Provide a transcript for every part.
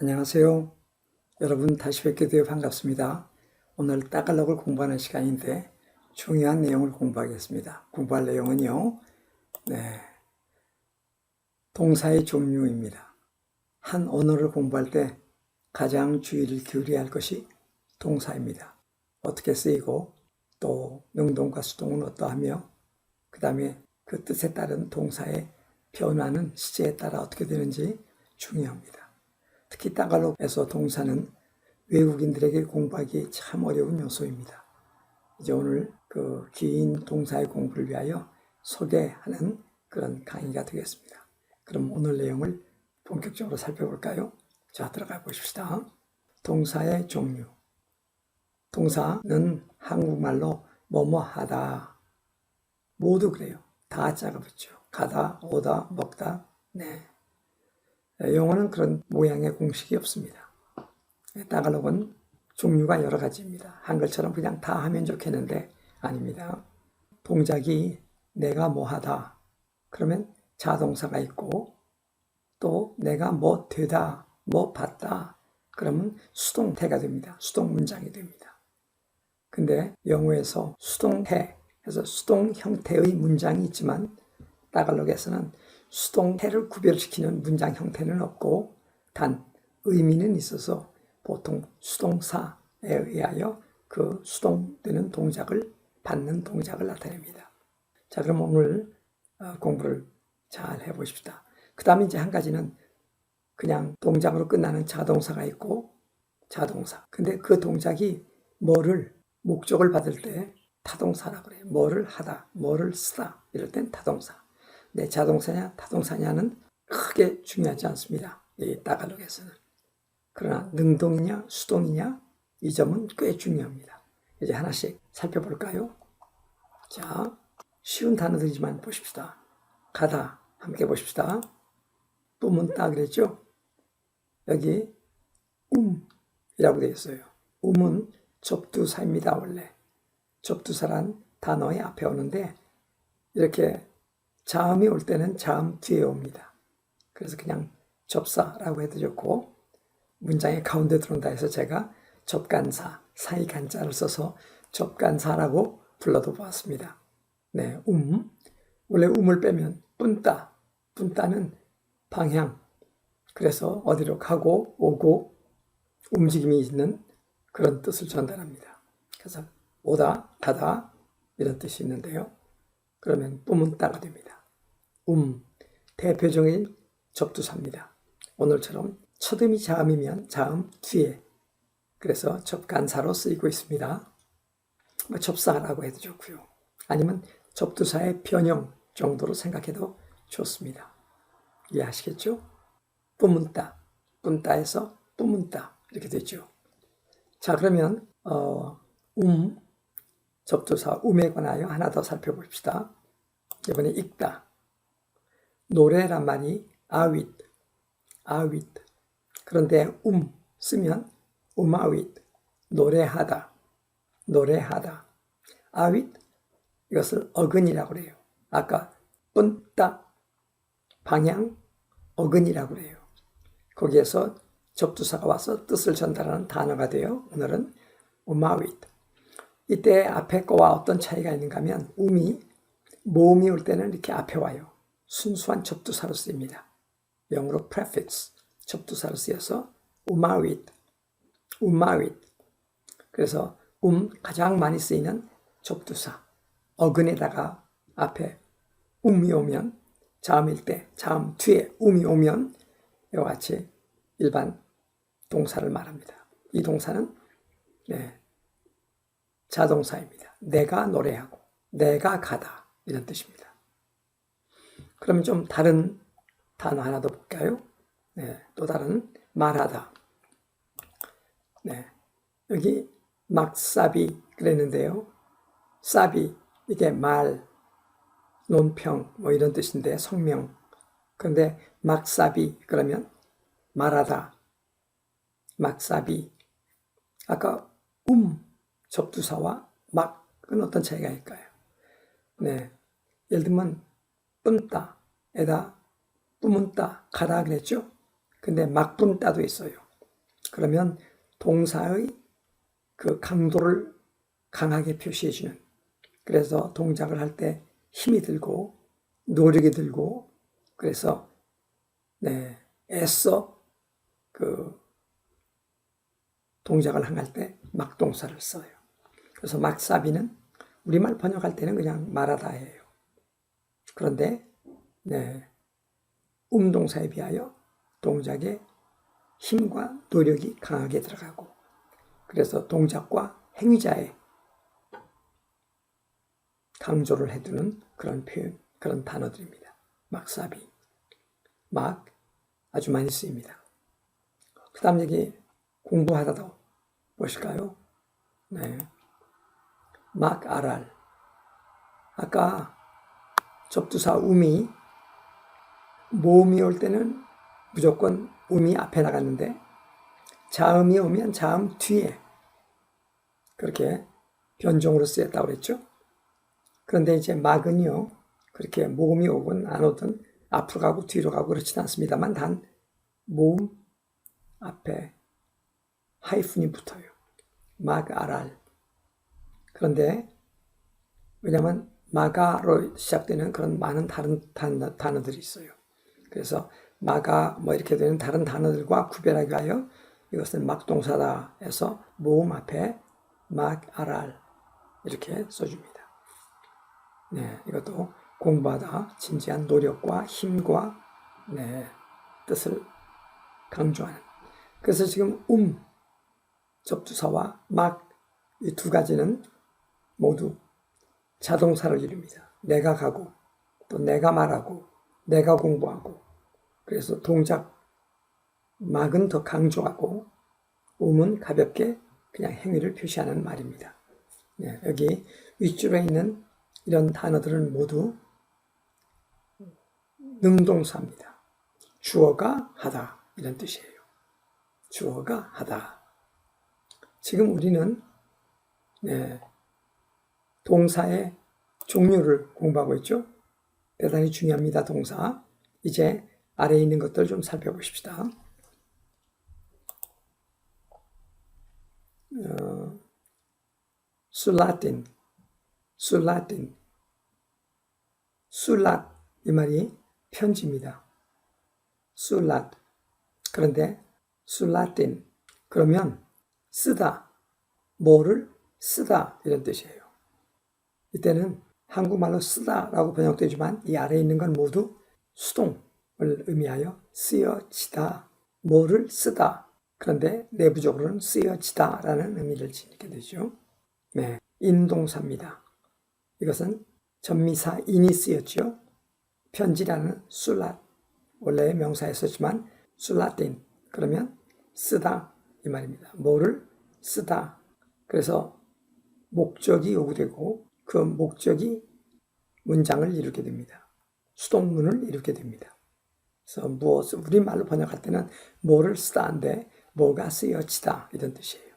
안녕하세요. 여러분 다시 뵙게 되어 반갑습니다. 오늘 따갈록을 공부하는 시간인데 중요한 내용을 공부하겠습니다. 공부할 내용은요. 네. 동사의 종류입니다. 한 언어를 공부할 때 가장 주의를 기울여야 할 것이 동사입니다. 어떻게 쓰이고 또 능동과 수동은 어떠하며 그 다음에 그 뜻에 따른 동사의 변화는 시제에 따라 어떻게 되는지 중요합니다. 특히 따갈록에서 동사는 외국인들에게 공부하기 참 어려운 요소입니다. 이제 오늘 그 긴 동사의 공부를 위하여 소개하는 그런 강의가 되겠습니다. 그럼 오늘 내용을 본격적으로 살펴볼까요? 자, 들어가 보십시다. 동사의 종류. 동사는 한국말로 뭐뭐 하다. 모두 그래요. 다 자가 붙죠. 가다, 오다, 먹다. 네. 영어는 그런 모양의 공식이 없습니다. 따갈록은 종류가 여러 가지입니다. 한글처럼 그냥 다 하면 좋겠는데 아닙니다. 동작이 내가 뭐 하다. 그러면 자동사가 있고 또 내가 뭐 되다, 뭐 봤다. 그러면 수동태가 됩니다. 수동 문장이 됩니다. 근데 영어에서 수동태, 해서 수동 형태의 문장이 있지만 따갈록에서는 수동태를 구별시키는 문장 형태는 없고 단 의미는 있어서 보통 수동사에 의하여 그 수동되는 동작을 받는 동작을 나타냅니다. 자, 그럼 오늘 어, 공부를 잘 해보십시다. 그 다음에 이제 한 가지는 그냥 동작으로 끝나는 자동사가 있고 자동사. 근데 그 동작이 뭐를 목적을 받을 때 타동사라고 그래요. 뭐를 하다, 뭐를 쓰다 이럴 땐 타동사. 네, 자동사냐 타동사냐는 크게 중요하지 않습니다. 이 따갈록에서는. 그러나 능동이냐 수동이냐 이 점은 꽤 중요합니다. 이제 하나씩 살펴볼까요? 자, 쉬운 단어들이지만 보십시다. 가다 함께 보십시다. 뿜은 따 그랬죠? 여기 um이라고 되어 있어요. um은 접두사입니다, 원래. 접두사란 단어의 앞에 오는데 이렇게 자음이 올 때는 자음 뒤에 옵니다. 그래서 그냥 접사라고 해도 좋고 문장의 가운데 들어온다 해서 제가 접간사, 사이 간자를 써서 접간사라고 불러도 보았습니다. 네, 음. 원래 음을 빼면 뿐따, 뿐따는 방향. 그래서 어디로 가고 오고 움직임이 있는 그런 뜻을 전달합니다. 그래서 오다, 가다 이런 뜻이 있는데요. 그러면 뿜은 따가 됩니다. 음, 대표적인 접두사입니다. 오늘처럼 첫음이 자음이면 자음 뒤에 그래서 접간사로 쓰이고 있습니다. 뭐 접사라고 해도 좋고요. 아니면 접두사의 변형 정도로 생각해도 좋습니다. 이해하시겠죠? 뿜은따, 뿜따에서 뿜은따 이렇게 되죠. 자 그러면 어, 음 접두사 음에 관하여 하나 더 살펴봅시다. 이번에 읽다. 노래란 말이 아윗, 아윗. 그런데 음 쓰면 음아윗, 노래하다, 노래하다. 아윗, 이것을 어근이라고 그래요. 아까 뻔따, 방향, 어근이라고 그래요. 거기에서 접두사가 와서 뜻을 전달하는 단어가 되어 오늘은 음아윗. 이때 앞에 거와 어떤 차이가 있는가 하면 음이 모음이 올 때는 이렇게 앞에 와요. 순수한 접두사로 쓰입니다. 영어로 prefix, 접두사로 쓰여서 우마윗, 우마윗. 그래서 음 가장 많이 쓰이는 접두사. 어근에다가 앞에 음이 오면 자음일 때 자음 뒤에 음이 오면 이와 같이 일반 동사를 말합니다. 이 동사는 네, 자동사입니다. 내가 노래하고 내가 가다 이런 뜻입니다. 그러면 좀 다른 단어 하나 더 볼까요? 네, 또 다른 말하다. 네, 여기 막사비 그랬는데요. 사비 이게 말, 논평 뭐 이런 뜻인데 성명. 그런데 막사비 그러면 말하다. 막사비. 아까 음 접두사와 막은 어떤 차이가 있을까요? 네, 예를 들면 뿜따에다 뿜은따 가다 그랬죠? 근데 막뿜따도 있어요. 그러면 동사의 그 강도를 강하게 표시해주는 그래서 동작을 할 때 힘이 들고 노력이 들고 그래서 네 애써 그 동작을 행할 때 막동사를 써요. 그래서 막사비는 우리말 번역할 때는 그냥 말하다예요. 그런데 네 음동사에 비하여 동작에 힘과 노력이 강하게 들어가고 그래서 동작과 행위자의 강조를 해두는 그런 표현, 그런 단어들입니다. 막사비, 막 아주 많이 쓰입니다. 그 다음 여기 공부하다도 보실까요? 네. 막 아랄. 아까 접두사 음이 모음이 올 때는 무조건 음이 앞에 나갔는데 자음이 오면 자음 뒤에 그렇게 변종으로 쓰였다고 그랬죠. 그런데 이제 막은요 그렇게 모음이 오건 안 오든 앞으로 가고 뒤로 가고 그렇지는 않습니다만 단 모음 앞에 하이픈이 붙어요. 막 아랄. 그런데 왜냐하면 마가로 시작되는 그런 많은 다른 단어, 단어들이 있어요. 그래서 마가 뭐 이렇게 되는 다른 단어들과 구별하기 위하여 이것은 막동사다 해서 모음 앞에 막 아랄 이렇게 써줍니다. 네, 이것도 공부하다 진지한 노력과 힘과 네, 뜻을 강조하는. 그래서 지금 음 접두사와 막 이 두 가지는 모두 자동사를 이룹니다. 내가 가고 또 내가 말하고 내가 공부하고 그래서 동작 막은 더 강조하고 음은 가볍게 그냥 행위를 표시하는 말입니다. 네, 여기 윗줄에 있는 이런 단어들은 모두 능동사입니다. 주어가 하다 이런 뜻이에요. 주어가 하다. 지금 우리는 네, 동사의 종류를 공부하고 있죠. 대단히 중요합니다. 동사. 이제 아래에 있는 것들 좀 살펴보십시다. 어, 술라틴, 술라틴, 술랏 이 말이 편지입니다. 술랏 그런데 술라틴 그러면 쓰다 뭐를 쓰다 이런 뜻이에요. 이때는 한국말로 쓰다라고 번역되지만 이 아래에 있는 건 모두 수동을 의미하여 쓰여지다 뭐를 쓰다 그런데 내부적으로는 쓰여지다라는 의미를 지니게 되죠. 네, 인동사입니다. 이것은 전미사 인이 쓰였죠. 편지라는 술랏 원래 명사에 썼지만 술라틴 그러면 쓰다 이 말입니다. 뭐를 쓰다. 그래서 목적이 요구되고 그 목적이 문장을 이루게 됩니다. 수동문을 이루게 됩니다. 그래서 무엇을 우리말로 번역할 때는 뭐를 쓰다인데 뭐가 쓰여지다 이런 뜻이에요.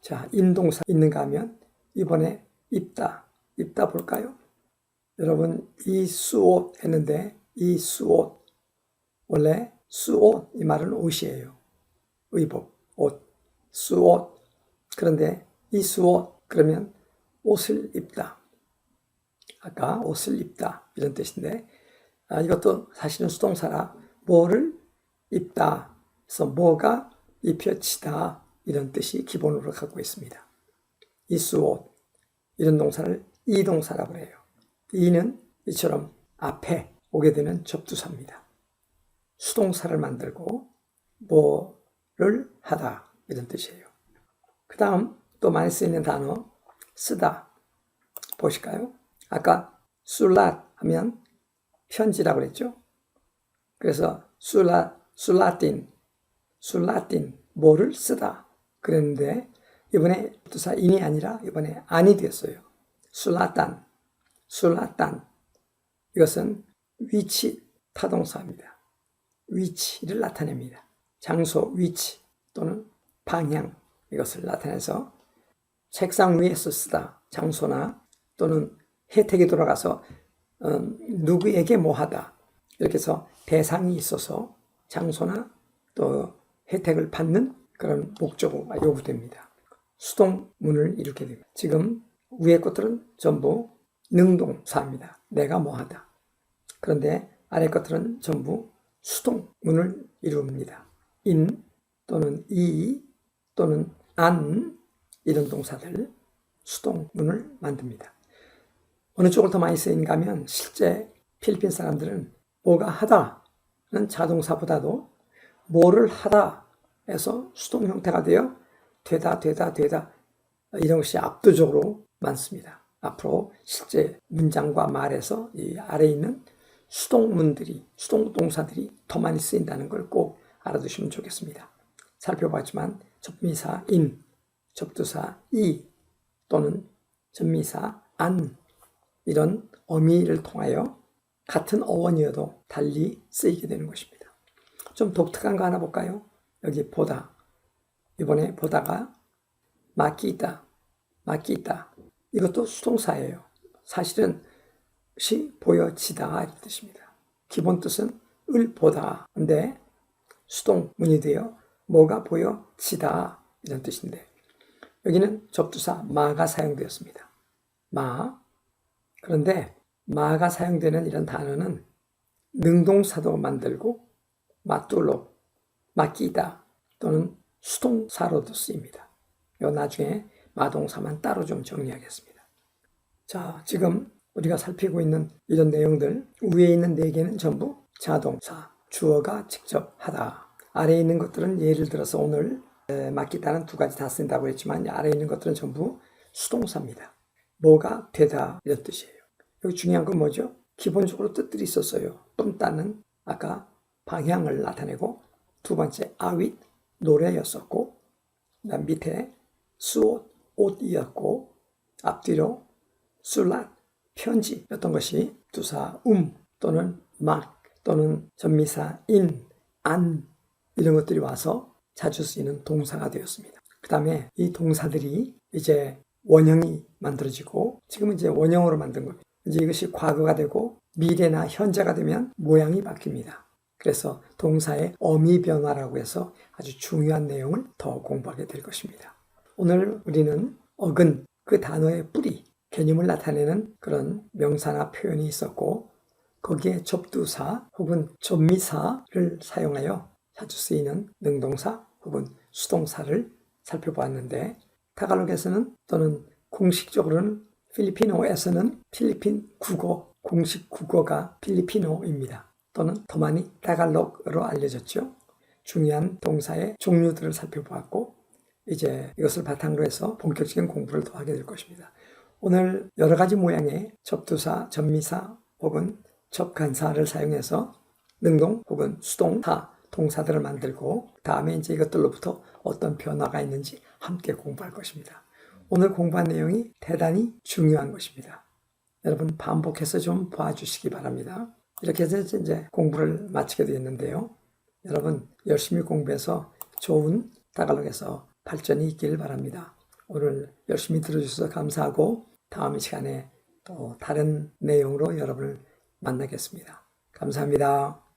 자, 인동사 있는가 하면 이번에 입다, 입다 볼까요? 여러분 이 수옷 했는데 이 수옷 원래 수옷 이 말은 옷이에요. 의복, 옷, 수옷. 그런데 이 수옷 그러면 옷을 입다. 아까 옷을 입다 이런 뜻인데 아, 이것도 사실은 수동사라 뭐를 입다. 그래서 뭐가 입혀지다 이런 뜻이 기본으로 갖고 있습니다. 이수옷 이런 동사를 이동사라고 해요. 이는 이처럼 앞에 오게 되는 접두사입니다. 수동사를 만들고 뭐를 하다 이런 뜻이에요. 그 다음 또 많이 쓰이는 단어 쓰다 보실까요? 아까 술랏 하면 편지라고 그랬죠? 그래서 술라, 술라틴, 술라틴, 뭐를 쓰다 그랬는데 이번에 두사 인이 아니라 이번에 안이 됐어요. 술라탄, 술라탄 이것은 위치 타동사입니다. 위치를 나타냅니다. 장소, 위치 또는 방향 이것을 나타내서 책상 위에서 쓰다 장소나 또는 혜택이 돌아가서 어, 누구에게 뭐하다 이렇게 해서 대상이 있어서 장소나 또 혜택을 받는 그런 목적어가 요구됩니다. 수동문을 이루게 됩니다. 지금 위의 것들은 전부 능동사입니다. 내가 뭐하다. 그런데 아래 것들은 전부 수동문을 이룹니다. 인 또는 이 또는 안 이런 동사들 수동문을 만듭니다. 어느 쪽을 더 많이 쓰인가 하면 실제 필리핀 사람들은 뭐가 하다는 자동사보다도 뭐를 하다 해서 수동 형태가 되어 되다 되다 되다 이런 것이 압도적으로 많습니다. 앞으로 실제 문장과 말에서 이 아래에 있는 수동문들이 수동 동사들이 더 많이 쓰인다는 걸 꼭 알아두시면 좋겠습니다. 살펴봤지만 접미사 인, 접두사 이 또는 접미사 안 이런 어미를 통하여 같은 어원이어도 달리 쓰이게 되는 것입니다. 좀 독특한 거 하나 볼까요? 여기 보다. 이번에 보다가. 막기 있다. 이것도 수동사예요. 사실은 시 보여지다 이런 뜻입니다. 기본 뜻은 을 보다. 근데 수동 문이 되어 뭐가 보여지다 이런 뜻인데 여기는 접두사 마가 사용되었습니다. 마. 그런데 마가 사용되는 이런 단어는 능동사도 만들고 맞돌로 맡기다 또는 수동사로도 쓰입니다. 요 나중에 마동사만 따로 좀 정리하겠습니다. 자, 지금 우리가 살피고 있는 이런 내용들 위에 있는 네 개는 전부 자동사, 주어가 직접 하다. 아래에 있는 것들은 예를 들어서 오늘 에, 맡기다는 두 가지 다 쓴다고 했지만 아래에 있는 것들은 전부 수동사입니다. 뭐가 되다 이런 뜻이에요. 여기 중요한 건 뭐죠? 기본적으로 뜻들이 있었어요. 뿜따는 아까 방향을 나타내고 두 번째 아윗 노래였었고 그다음 밑에 수옷 옷이었고 앞뒤로 술랏 편지였던 것이 두사 음 또는 막 또는 전미사 인, 안 이런 것들이 와서 자주 쓰이는 동사가 되었습니다. 그 다음에 이 동사들이 이제 원형이 만들어지고 지금은 이제 원형으로 만든 겁니다. 이제 이것이 과거가 되고 미래나 현재가 되면 모양이 바뀝니다. 그래서 동사의 어미 변화라고 해서 아주 중요한 내용을 더 공부하게 될 것입니다. 오늘 우리는 어근 그 단어의 뿌리 개념을 나타내는 그런 명사나 표현이 있었고 거기에 접두사 혹은 접미사를 사용하여 자주 쓰이는 능동사 혹은 수동사를 살펴보았는데 타갈록에서는 또는 공식적으로는 필리핀어에서는 필리핀 국어 공식 국어가 필리핀어입니다. 또는 더 많이 타갈록으로 알려졌죠. 중요한 동사의 종류들을 살펴보았고 이제 이것을 바탕으로 해서 본격적인 공부를 더 하게 될 것입니다. 오늘 여러 가지 모양의 접두사, 접미사 혹은 접간사를 사용해서 능동 혹은 수동사 동사들을 만들고 다음에 이제 이것들로부터 어떤 변화가 있는지 함께 공부할 것입니다. 오늘 공부한 내용이 대단히 중요한 것입니다. 여러분 반복해서 좀 봐주시기 바랍니다. 이렇게 해서 이제 공부를 마치게 되었는데요. 여러분 열심히 공부해서 좋은 다갈록에서 발전이 있길 바랍니다. 오늘 열심히 들어주셔서 감사하고 다음 시간에 또 다른 내용으로 여러분을 만나겠습니다. 감사합니다.